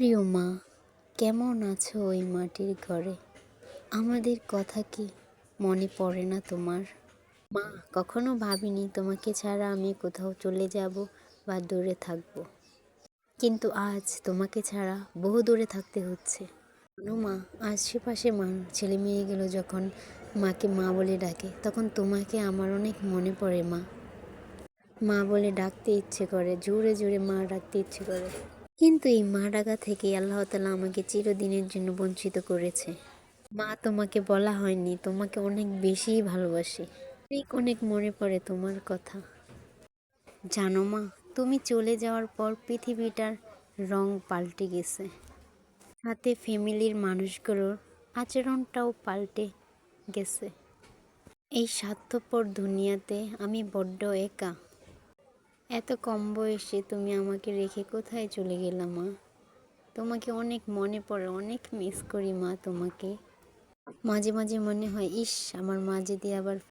প্রিয় মা কেমন আছো ওই মাটির ঘরে? আমাদের কথা কি মনে পড়ে না তোমার? মা, কখনো ভাবিনি তোমাকে ছাড়া আমি কোথাও চলে যাব বা দূরে থাকব। কিন্তু আজ তোমাকে ছাড়া বহু দূরে থাকতে হচ্ছে। মা, আশেপাশে মা, ছেলে মেয়ে মেয়েগুলো যখন মাকে মা বলে ডাকে, তখন তোমাকে আমার অনেক মনে পড়ে মা। মা বলে ডাকতে ইচ্ছে করে, জোরে জোরে মা ডাকতে ইচ্ছে করে। কিন্তু এই মা ডাকা থেকে আল্লাহ তালা আমাকে চিরদিনের জন্য বঞ্চিত করেছে। মা তোমাকে বলা হয়নি, তোমাকে অনেক বেশি ভালোবাসি। অনেক অনেক মনে পড়ে তোমার কথা। জানো মা, তুমি চলে যাওয়ার পর পৃথিবীটার রং পাল্টে গেছে। সাথে ফ্যামিলির মানুষগুলোর আচরণটাও পাল্টে গেছে। এই স্বার্থপর দুনিয়াতে আমি বড্ড একা। এত কম বয়সে তুমি আমাকে রেখে কোথায় চলে গেলা মা? তোমাকে অনেক মনে পড়ে, অনেক মিস করি মা তোমাকে। মাঝে মাঝে মনে হয়, ইস, আমার মা যদি আবার